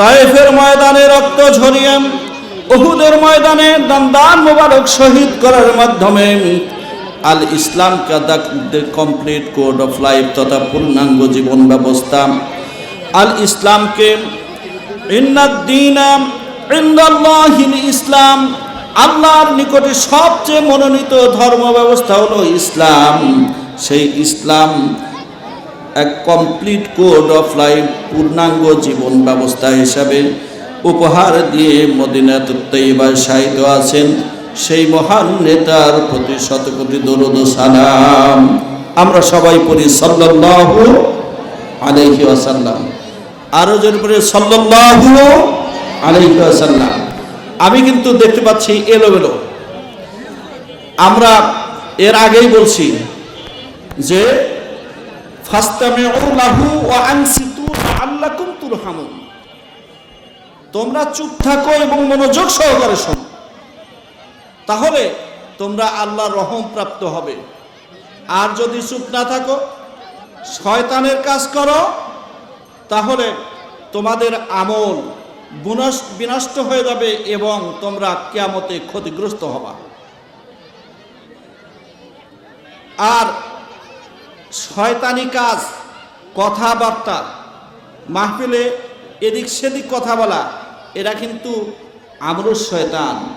তায়েফের ময়দানে রক্ত ঝরিয়ে, উহুদের ময়দানে দান্দান মোবারক শহীদ করার মাধ্যমে আল ইসলামকে the complete code of life তথা পূর্ণাঙ্গ জীবন ব্যবস্থা। আল ইসলামকে ইসলাম, আল্লাহর নিকটে সবচেয়ে মনোনীত ধর্ম ব্যবস্থা হলো ইসলাম। সেই ইসলাম এক কমপ্লিট কোড অফ লাইফ পূর্ণাঙ্গ জীবন ব্যবস্থা হিসাবে উপহার দিয়ে মদিনা তৈবার সাহিত্য আছেন সেই মহান নেতার প্রতি শতকোটি দরুদ সালাম। আমরা সবাই পড়ি সাল্লাল্লাহু আলাইহি ওয়াসাল্লাম। আরও জোর করে সাল্লাল্লাহু আলাইহি ওয়াসাল্লাম। আমি কিন্তু দেখতে পাচ্ছি এলোমেলো। আমরা এর আগেই বলছি যে তোমরা চুপ থাকো এবং মনোযোগ সহকারে শোনো। তাহলে তোমরা আল্লাহ রহম প্রাপ্ত হবে। আর যদি চুপ না থাকো, শয়তানের কাজ করো, তাহলে তোমাদের আমল বিনষ্ট হয়ে যাবে এবং তোমরা কেয়ামতে ক্ষতিগ্রস্ত হবা। আর শয়তানি কাজ, কথাবার্তা, মাহফিলে এদিক সেদিক কথা বলা, এরা কিন্তু আমরুর শয়তান।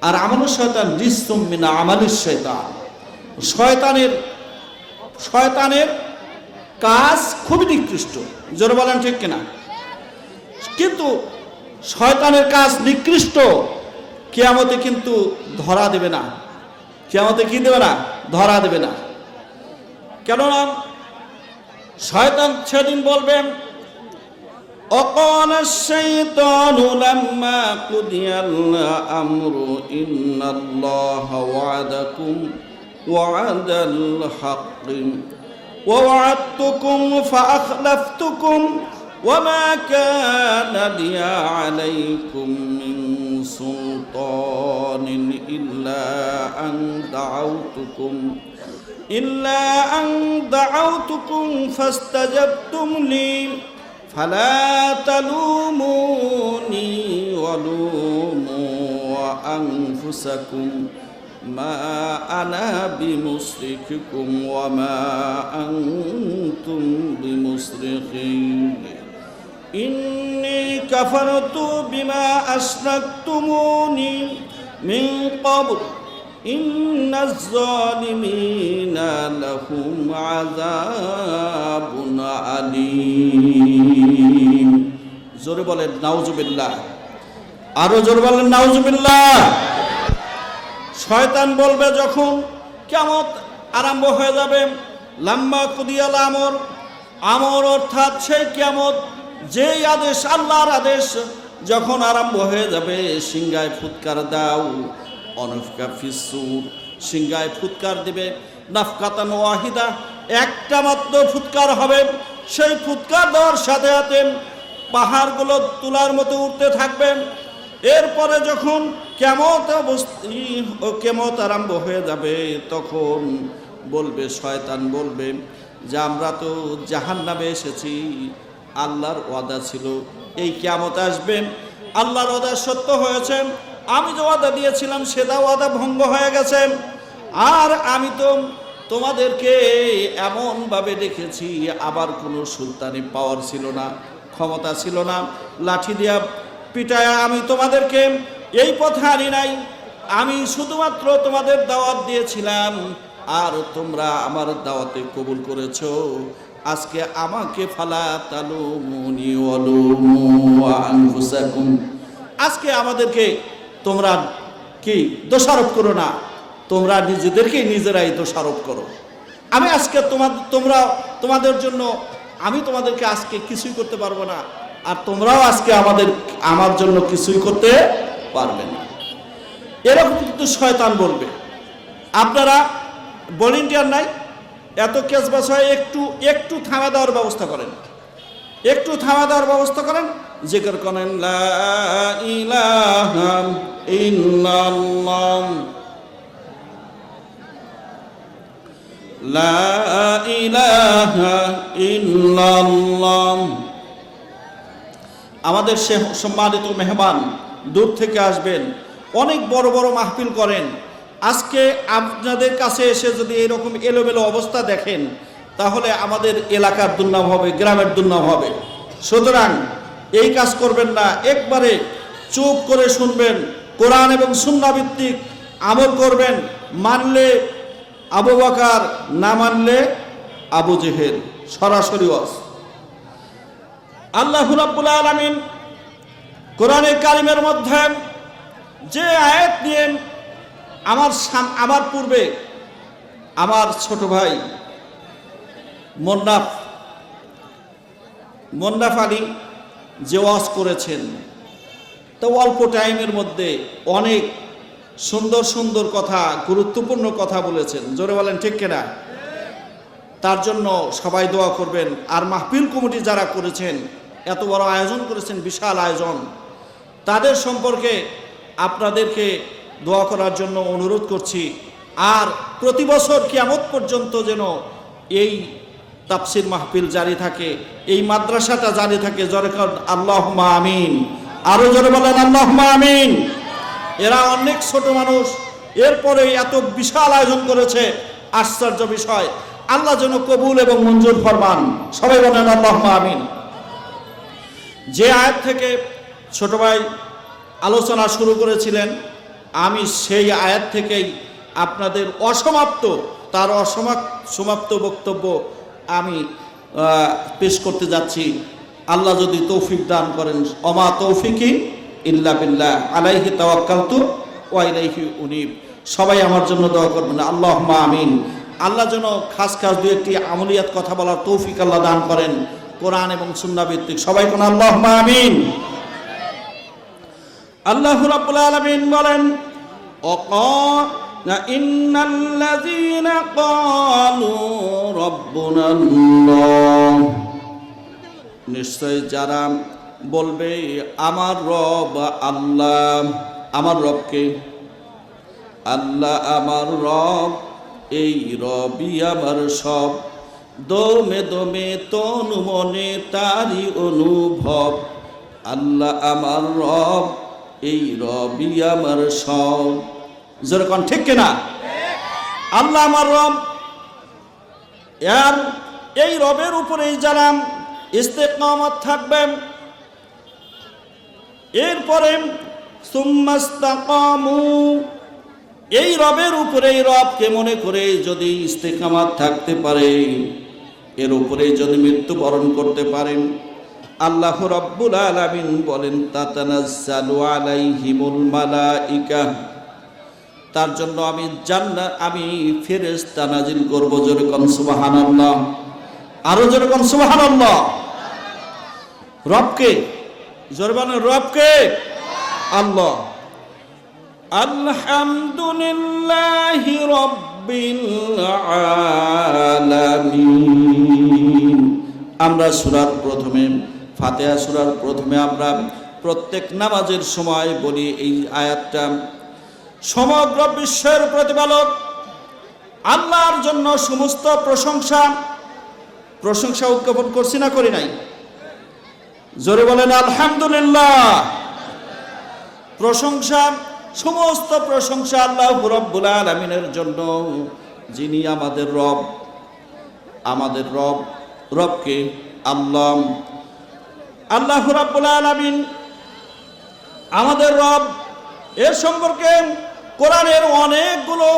আর আমরুর শয়তান রিসুমিনা আমালির শয়তান। শয়তানের শয়তানের কাজ খুবই নিকৃষ্ট। জোরে বলেন ঠিক কিনা? কিন্তু শয়তানের কাজ নিকৃষ্ট, কেয়ামতে কিন্তু ধরা দেবে না। কেয়ামতে কি দেবে না? ধরা দেবে না। কেননা শয়তান সেদিন বলবেন وقال الشيطان لما قضي الأمر إن الله وعدكم وعد الحق ووعدتكم فأخلفتكم وما كان لي عليكم من سلطان إلا أن دعوتكم إلا أن دعوتكم فاستجبتم لي فلا تلوموني ولوموا أنفسكم ما أنا بمصرخكم وما أنتم بمصرخي إني كفرت بما أشركتموني من قبل إن الظالمين لهم عذاب أليم জোরে বলেন নাউজুবিল্লাহ আরো জোরে বলেন নাউজুবিল্লাহ শয়তান বলবে যখন কেমন আরম্ভ হয়ে যাবে লাম্বা কুদিয়াল আমর আমর অর্থাৎ সেই কেমত যেই আদেশ আল্লাহর আদেশ যখন আরম্ভ হয়ে যাবে সিংগায় ফুৎকার দাও অনফকা ফিসুর সিংগায় ফুৎকার দিবে। নাফকাতান ওয়াহিদা। একটা মাত্র ফুৎকার হবে। সেই ফুৎকার দেওয়ার সাথে সাথে পাহাড়গুলো তুলার মতো উঠতে থাকবে। এরপরে যখন কেমত ও কেমত আরম্ভ হয়ে যাবে, তখন বলবে, শয়তান বলবে যে, আমরা তো জাহান নামে এসেছি। আল্লাহর ওয়াদা ছিল। এই কেমত আসবে। আল্লাহর ওয়াদা সত্য হয়েছে। আমি যে ওয়াদা দিয়েছিলাম সেটা ওয়াদা ভঙ্গ হয়ে গেছে। আর আমি তো তোমাদেরকে এমনভাবে দেখেছি, আবার কোনো সুলতানি পাওয়ার ছিল না, ক্ষমতা ছিল না। লাঠি দিয়া পিটায় আমি তোমাদেরকে, এই পথে আনি নাই। আমি শুধুমাত্র তোমাদের দাওয়াত দিয়েছিলাম, আর তোমরা আমার দাওয়াতে কবুল করেছ। আজকে আমাকে ফালা তালু মুনি আজকে আমাদেরকে তোমরা কি দোষারোপ করো না? তোমরা নিজেদেরকে নিজেরাই দোষারোপ করো। আমি আজকে তোমার তোমরা, তোমাদের জন্য আমি তোমাদেরকে আজকে কিছুই করতে পারব না, আর তোমরাও আজকে আমাদের, আমার জন্য কিছুই করতে পারবে না। এরকম কিন্তু শয়তান বলবে। আপনারা ভলেন্টিয়ার নাই, এত কেস বাস হয় একটু একটু থামা দেওয়ার ব্যবস্থা করেন। একটু থামা দেওয়ার ব্যবস্থা করেন জিকির করেন, লা লা আমাদের সে সম্মানিত মেহমান দূর থেকে আসবেন, অনেক বড় বড় মাহফিল করেন। আজকে আপনাদের কাছে এসে যদি এরকম এলোমেলো অবস্থা দেখেন, তাহলে আমাদের এলাকার দুর্নাম হবে, গ্রামের দুর্নাম হবে। সুতরাং এই কাজ করবেন না। একবারে চুপ করে শুনবেন। কোরআন এবং সুন্নাভিত্তিক আমল করবেন। মানলে আবু বকার, না মানলে আবু জেহেল। সরাসরি ওয়াজ। আল্লাহ রাব্বুল আলামিন কোরআনের কারিমের মধ্যে যে আয়াত নিয়ে আমার আমার পূর্বে আমার ছোট ভাই মন্নাফ মন্নাফ আলী যে ওয়াজ করেছেন। তো অল্প টাইমের মধ্যে অনেক সুন্দর সুন্দর কথা, গুরুত্বপূর্ণ কথা বলেছেন। জোরে বলেন, ঠিক কিনা? তার জন্য সবাই দোয়া করবেন। আর মাহফিল কমিটি যারা করেছেন, এত বড় আয়োজন করেছেন, বিশাল আয়োজন, তাদের সম্পর্কে আপনাদেরকে দোয়া করার জন্য অনুরোধ করছি। আর প্রতি বছর কিয়ামত পর্যন্ত যেন এই তাফসির মাহফিল জারি থাকে, এই মাদ্রাসাটা জারি থাকে জোরে আল্লাহ আমিন। আরও জোরে বলেন আল্লাহ আমিন। এরা অনেক ছোট মানুষ, এরপরে এত বিশাল আয়োজন করেছে, আশ্চর্য বিষয়। আল্লাহ যেন কবুল এবং মঞ্জুর ফরমান। সবাই বলেন আল্লাহ আমিন। যে আয়াত থেকে ছোট ভাই আলোচনা শুরু করেছিলেন, আমি সেই আয়াত থেকেই আপনাদের অসমাপ্ত, তার অসমাপ্ত, সমাপ্ত বক্তব্য আমি পেশ করতে যাচ্ছি। আল্লাহ যদি তৌফিক দান করেন, অমা তৌফিকি ইল্লা বিল্লাহ। আলাইহি তাওয়াক্কালতু ওয়া ইলাইহি উনিব। সবাই আমার জন্য দোয়া করবেন আল্লাহ আমিন। আল্লাহ যেন খাস খাস দু একটি আমলিয়াত কথা বলার তৌফিক আল্লাহ দান করেন, কোরআন এবং সুন্না ভিত্তিক। সবাই কোন আল্লাহ আমিন? আল্লাহ রাব্বুল আলামিন বলেন অক ইন্নাল্লাযীনা ক্বালু নিশ্চয় যারা বলবে, আমার রব আল্লাহ। আমার রবকে আল্লাহ আমার রব, এই রবি আমার সব। দমে দমে তনু মনে তারি অনুভব। আল্লাহ আমার রব, এই রবি আমার সব। যেরকম ঠিক কিনা? আল্লাহ আমার রব আর এই রবের উপরেই যারা ইস্তেকামত থাকবেন এরপরে এই রবের উপরে এই রবকে মনে করে যদি ইস্তেকামাত থাকতে পারে, এর উপরে যদি মৃত্যুবরণ করতে পারেন আল্লাহ রব্বুল আলামিন বলেন, তাতানাজ্জালু আলাইহিমুল মালাইকা। তার জন্য আমি জান্নাত, আমি ফেরেশতা নাজিল করব যেরকম সুবহানাল্লাহ। আরও যেরকম সুবহানাল্লাহ। রবকে, জোরবানের রবকে। আল্লাহ। আলহামদুলিল্লাহ আমরা সূরার প্রথমে, ফাতিহা সূরার প্রথমে আমরা প্রত্যেক নামাজের সময় বলি এই আয়াতটা। সমগ্র বিশ্বের প্রতিপালক, আল্লাহর জন্য সমস্ত প্রশংসা প্রশংসা উৎক্ষেপণ করছি না, করি নাই। জোরে বলেন, আলহামদুলিল্লাহ। প্রশংসা, সমস্ত প্রশংসা আল্লাহ রব্বুল আলমিনের জন্য, যিনি আমাদের রব। আমাদের রব, রবকে আল্লাহ আল্লাহ রব্বুল আলমিন আমাদের রব, এর সম্পর্কে কোরআনের অনেকগুলো,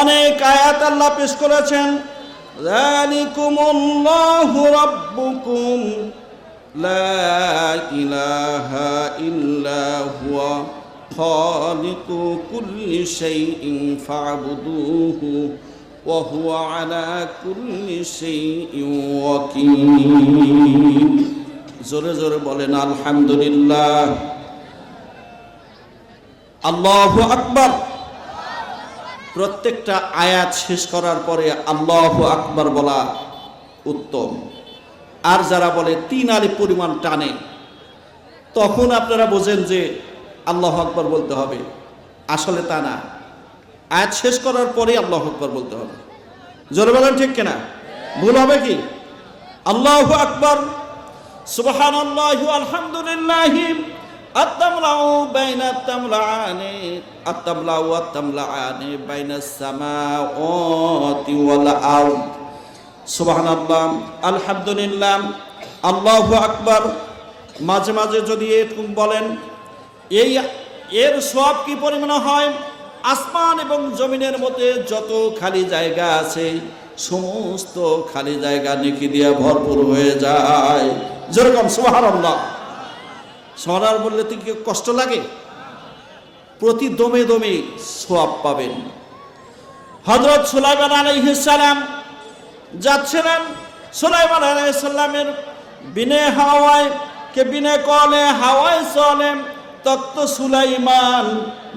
অনেক আয়াত আল্লাহ পেশ করেছেন। যালিকুমুল্লাহু রাব্বুকুম লা ইলাহা ইল্লা হুয়া খালিকু কুল্লি শাইইন ফা'বুদুহু ওয়া হুয়া আলা কুল্লি শাইইন ওয়াকিল। জোরে জোরে বলেন, আলহামদুলিল্লাহ। আল্লাহ আকবার। প্রত্যেকটা আয়াত শেষ করার পরে আল্লাহ আকবার বলা উত্তম। আর যারা বলে তিন আলি পরিমাণ টানে, তখন আপনারা বোঝেন যে আল্লাহ আকবার বলতে হবে। আসলে তা না। আয়াত শেষ করার পরেই আল্লাহ আকবার বলতে হবে। জোরে বলেন ঠিক কিনা? ভুল হবে কি? আল্লাহ আকবর আকবার সুবহানাল্লাহি আলহামদুলিল্লাহি আত্তামলাউ বাইনা আত্তামলাআনি আত্তামলাউ আত্তামলাআনি বাইনা সামাওয়াতি ওয়াল আরদ। সুবহানাল্লাহ, আলহামদুলিল্লাহ, আল্লাহু আকবার। মাঝে মাঝে যদি এরকম বলেন, এই এর সব কি পরিমাণ হয়? আসমান এবং জমিনের মধ্যে যত খালি জায়গা আছে, সমস্ত খালি জায়গা নেকি দিয়ে ভরপুর হয়ে যায়। যেরকম সুবহানাল্লাহ। সোনার বললে তো কি কষ্ট লাগে? প্রতি দমে দমে সোয়াব পাবেন। হজরত সুলাইমান আলাইহিস সালাম যাচ্ছিলেন। সুলাইমান আলাইসাল্লামের বিনে হাওয়ায়, কে বিনে কলে, হাওয়ায় চলে তত্ত সুলাইমান,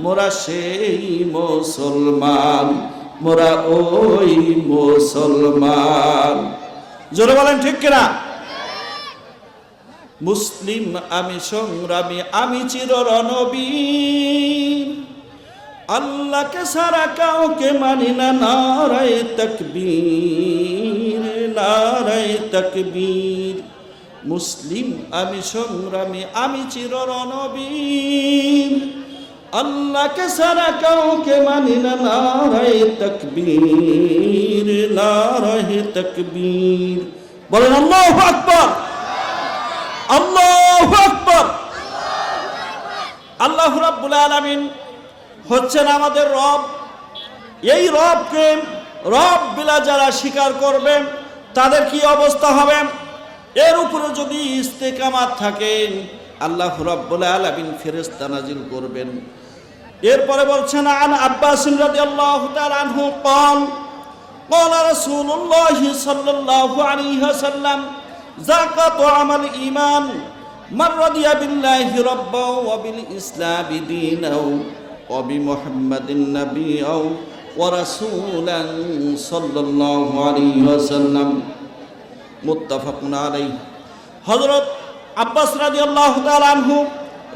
মোরা সেই মুসলমান, মোরা ওই মুসলমান। জোরে বলেন ঠিক কিনা? মুসলিম আমি সংগ্রামী, আমি চির রণবীর আল্লাহকে সারা কাউকে মানি না, নারায় তকবীর নারায় তকবীর। মুসলিম আমি সংগ্রামী, আমি চির রণবীর আল্লাহকে সারা কাউকে মানি না, নারায় তকবীর নারায় তকবীর। বলেন আল্লাহ আকবর। আল্লাহ আকবর আল্লাহ রাব্বুল আলামিন হচ্ছেন আমাদের রব এই রবকে রব বিলা যারা স্বীকার করবে তাদের কি অবস্থা হবে এর উপরে যদি ইস্তেকামাত থাকে আল্লাহ রাব্বুল আলামিন ফেরেশতা নাজিল করবেন এরপরে বলছেন আন আব্বাস রাদিয়াল্লাহু তাআলা আনহু قال قال رسول الله صلى الله عليه وسلم ذاق طعم الإيمان من رضي بالله ربا وبالإسلام دينا وبمحمد نبيا ورسولا صلى الله عليه وسلم মুত্তাফাক আলাই হজরত আব্বাস রাজি আল্লাহ আনহু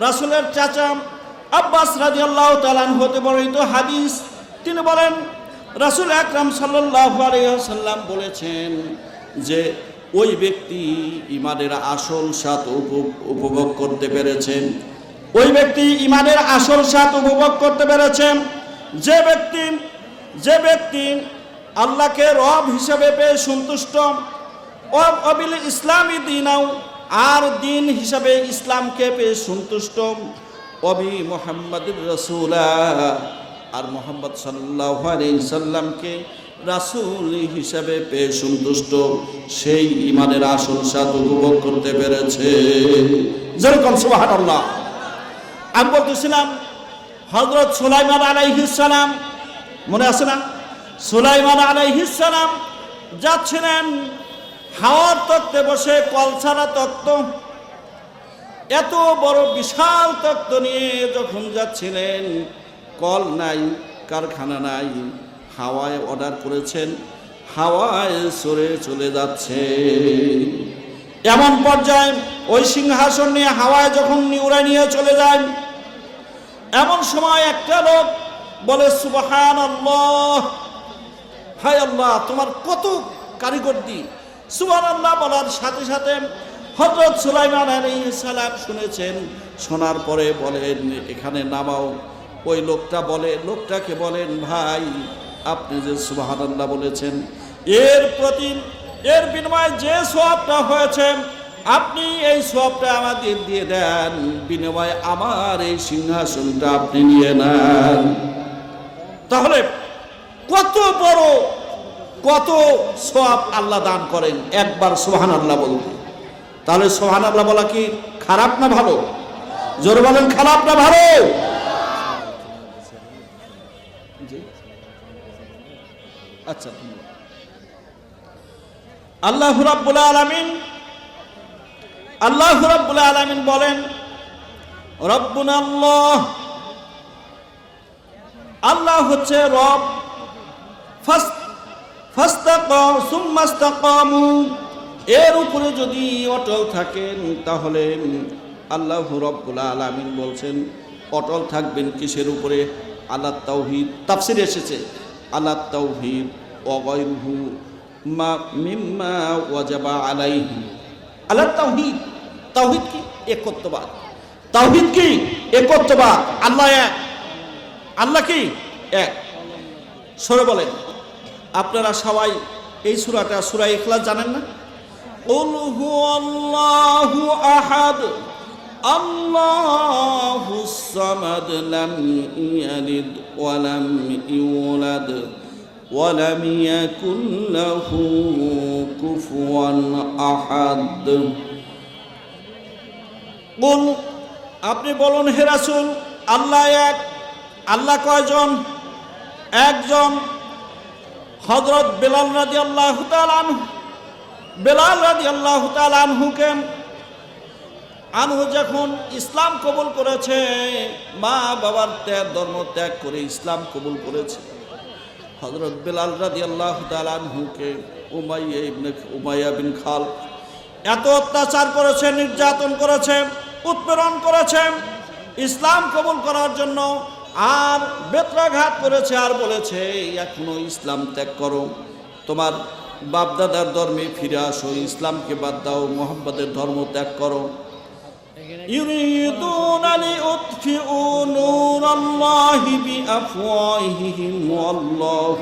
রাসুলের চাচা আব্বাস রাজি আল্লাহ তালানহু হতে বর্ণিত হাদিস তিনি বলেন রাসুল আকরাম সাল্লাহ আলাইসাল্লাম বলেছেন যে ওই ব্যক্তি ইমানের আসল স্বাদ উপ- উপভোগ করতে পেরেছেন। ওই ব্যক্তি ইমানের আসল স্বাদ উপভোগ করতে পেরেছেন। যে ব্যক্তি যে ব্যক্তি আল্লাহকে রব হিসেবে পেয়ে সন্তুষ্ট অবিল ইসলামী দিনাও আর দিন হিসাবে ইসলামকে পেয়ে সন্তুষ্ট। অবি মোহাম্মদ রসুলা আর মোহাম্মদ সাল্লাহ সাল্লামকে রাসুল হিসাবে পেয়ে সন্তুষ্ট, সেই ইমানের আসল স্বাদ উপভোগ করতে পেরেছে। যেরকম সুবাহ আমি বলতেছিলাম হজরত সুলাইমান আলাইহিসালাম মনে আছে না? সুলাইমান আলাইহিসালাম যাচ্ছিলেন হাওয়ার তত্ত্বে বসে কলসারা তত্ত্ব। এত বড় বিশাল তত্ত্ব নিয়ে যখন যাচ্ছিলেন, কল নাই, কারখানা নাই হাওয়ায় অর্ডার করেছেন, হাওয়ায় সরে চলে যাচ্ছে। এমন পর্যায়ে ওই সিংহাসন নিয়ে হাওয়ায় যখন নিউড়া নিয়ে চলে যায়, এমন সময় একটা লোক বলে সুবাহান হায় আল্লাহ, তোমার কত কারিগর দি সুবান আল্লাহ বলার সাথে সাথে হজরত সুলাইমান সালাম শুনেছেন, শোনার পরে বলেন, এখানে নামাও। ওই লোকটা বলে, লোকটাকে বলেন, ভাই আপনি যে সুবাহান বলেছেন, এর প্রতি, এর বিনিময়ে যে সবটা হয়েছে, আপনি এই সবটা আমাদের দিয়ে দেন, বিনিময়ে আমার এই সিংহাসনটা আপনি নিয়ে নেন। তাহলে কত বড়, কত সব আল্লাহ দান করেন, একবার সোহান আল্লাহ বলতে তাহলে সোহান আল্লাহ বলা কি খারাপ না ভালো? জোর বলেন, খারাপ না ভালো। আচ্ছা ধন্যবাদ। আল্লাহ রাব্বুল আলামিন, আল্লাহ রাব্বুল আলামিন বলেন, রব্বুন আল্লাহ। আল্লাহ হচ্ছে রব। এর উপরে যদি অটল থাকেন, তাহলে আল্লাহ রব্বুল আলামিন বলছেন, অটল থাকবেন কিসের উপরে? আল্লাহ তাওহিদ, তাফসির এসেছে। আল্লাহ তাওহিদ অগয়রুহু মা মিম্মা ওয়াজাবা আলাইহি আল্লাহ তাওহিদ তাওহিদ কি একত্ববাদ তাওহিদ কি একত্ববাদ আল্লাহ এক আল্লাহ কি এক সরে বলেন আপনারা সবাই এই সুরাটা সুরা ইখলাস জানেন না قل هو الله أحد الله الصمد لم يلد ولم يولد ولم يكن له كفوا أحد বল আপনি বলুন হে রাসূল আল্লাহ এক আল্লাহ কয়জন একজন হযরত বেলাল রাদিয়াল্লাহু তাআলা আনহু বেলাল রাদিয়াল্লাহু তাআলা আনহুকে আনহু যখন ইসলাম কবুল করেছে, মা বাবার ত্যাগ, ধর্ম ত্যাগ করে ইসলাম কবুল করেছে। হযরত বেলাল রাদিয়াল্লাহু তাআলা আনহুকে উমাইয়া উমাইয়া বিন খাল এত অত্যাচার করেছে, নির্যাতন করেছে, উৎপীড়ন করেছে, ইসলাম কবুল করার জন্য আর বেত্রাঘাত করেছে, আর বলেছে, এখনও ইসলাম ত্যাগ করো। তোমার বাপদাদার ধর্মে ফিরে আসো, ইসলামকে বাদ দাও, মোহাম্মদের ধর্ম ত্যাগ করো। يريدون ليطفئوا نور الله بأفواههم والله